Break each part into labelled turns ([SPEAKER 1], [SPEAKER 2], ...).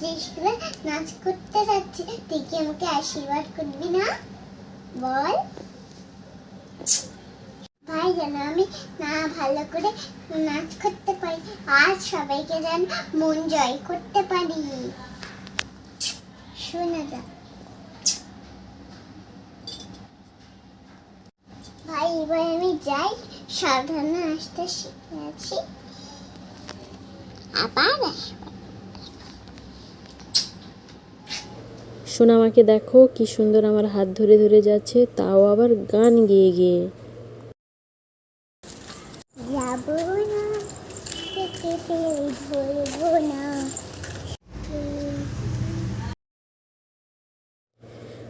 [SPEAKER 1] স্কুলে নাচ করতে যাচ্ছি। তুই কি আমাকে আশীর্বাদ করবি না? বল। ভাই, যেন আমি না ভালো করে নাচ করতে পারি। আর সবাইকে যেন মন জয় করতে পারি। শোনা যা ভাই, এবার আমি যাই। সাবধানে আসতে শিখে আছি। আবার আসব।
[SPEAKER 2] সোনামাকে দেখো কি সুন্দর আমার হাত ধরে ধরে যাচ্ছে তাও আবার গান গিয়ে গেয়ে।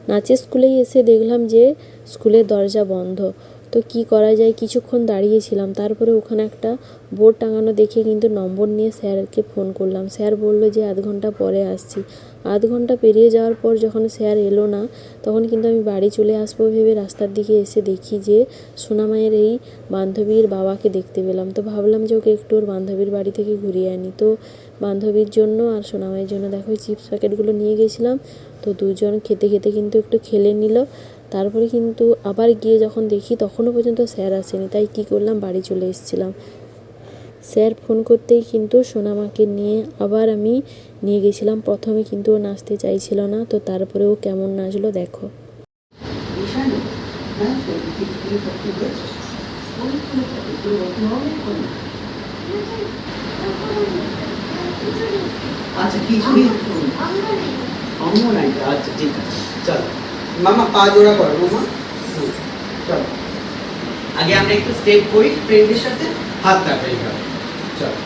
[SPEAKER 2] নাচের স্কুলেই এসে দেখলাম যে স্কুলের দরজা বন্ধ। তো কি করা যায়? কিছুক্ষণ দাঁড়িয়েছিলাম। তারপরে ওখানে একটা বোর্ড টাঙানো দেখে কিন্তু নম্বর নিয়ে স্যারকে ফোন করলাম। স্যার বলল যে, আধ ঘণ্টা পরে আসছি। আধ ঘণ্টা পেরিয়ে যাওয়ার পর যখন স্যার এলো না, তখন কিন্তু আমি বাড়ি চলে আসব ভেবে রাস্তার দিকে এসে দেখি যে সোনামায়ের এই বান্ধবীর বাবাকে দেখতে পেলাম। তো ভাবলাম যে, ওকে একটু ওর বান্ধবীর বাড়ি থেকে ঘুরিয়ে আনি। তো বান্ধবীর জন্য আর সোনামায়ের জন্য দেখো চিপস প্যাকেটগুলো নিয়ে গেছিলাম। তো দুজন খেতে খেতে কিন্তু একটু খেলে নিল। তারপরে কিন্তু আবার গিয়ে যখন দেখি তখনও পর্যন্ত স্যার আসেনি, তাই কী করলাম, বাড়ি চলে এসেছিলাম। স্যার ফোন করতেই কিন্তু সোনামাকে নিয়ে আবার আমি নিয়ে গেছিলাম। প্রথমে কিন্তু ও নাচতে চাইছিল না, তো তারপরে ও কেমন নাচলো দেখো।
[SPEAKER 3] আচ্ছা আচ্ছা ঠিক আছে। চলো। মামা পা জোড়া করো মামা। চলো। আগে আমরা একটু স্টেপ করি ফ্রেন্ডের সাথে হাত রাখো এইভাবে। চলো।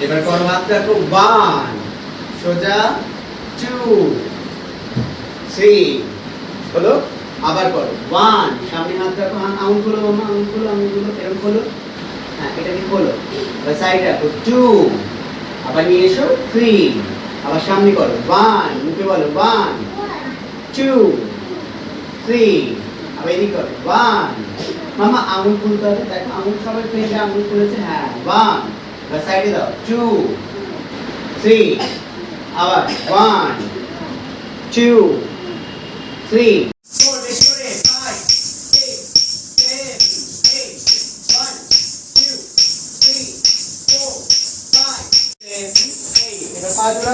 [SPEAKER 3] এবার করো হাত রাখো। ওয়ান সোজা টু থ্রি হলো? আবার করো। ওয়ান সামনে হাত রাখো। আঙুল খোলো মামা আঙুল খোলো আঙুল খোলো এরকম খোলো। হ্যাঁ এটাকে খোলো। আবার সাইড রাখো। টু আবার নিয়ে এসো। থ্রি আবার সামনে করো। ওয়ান মুখে বলো। ওয়ান টু থ্রি আবার এদিকে ওয়ান মামা আঙুল খুলতে হবে, দেখো আঙুল সবাই ফ্রেন্ডে আঙুল খুলেছে হ্যাঁ ওয়ান সাইডে দাও টু থ্রি আবার ওয়ান টু থ্রি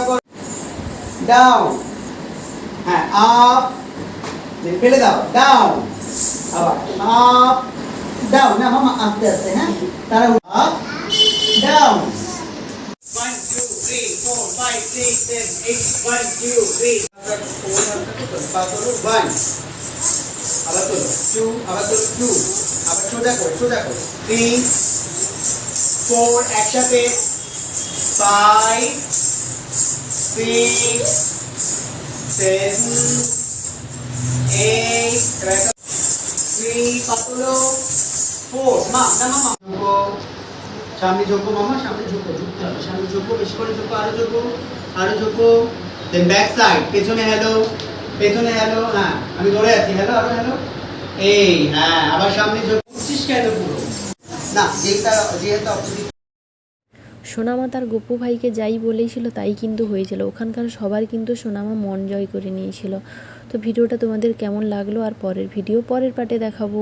[SPEAKER 3] কর। ডাউন হ্যাঁ আপ मेरे पहले दाओ डाउन अब अप डाउन अब हम आस्ते आस्ते हैं तारा अप डाउन 1 2 3 4 5 6 7 8 1 2 3 1 আবার তো 2 আবার তো 2 আবার সোজা করো সোজা করো 3 4 একসাথে 5 6 7 মামা সামনে ঝোঁকো ঝুঁকতে হবে সামনে ঝোঁকো আরও ঝোঁকো আরও ঝোঁকো ব্যাক সাইড পেছনে হ্যালো পেছনে হ্যালো হ্যাঁ আমি ধরে আছি হ্যালো আরও হ্যালো এই হ্যাঁ আবার সামনে ঝোঁকো। উঠছিস কেন পুরো? না যেটা যেহেতু
[SPEAKER 2] সোনামা তার গোপু ভাইকে যাই বলেছিল তাই কিন্তু হয়েছিল। ওখানকার সবার কিন্তু সোনামা মন জয় করে নিয়েছিল। তো ভিডিওটা তোমাদের কেমন লাগল? আর পরের ভিডিও পরের পার্টে দেখাবো।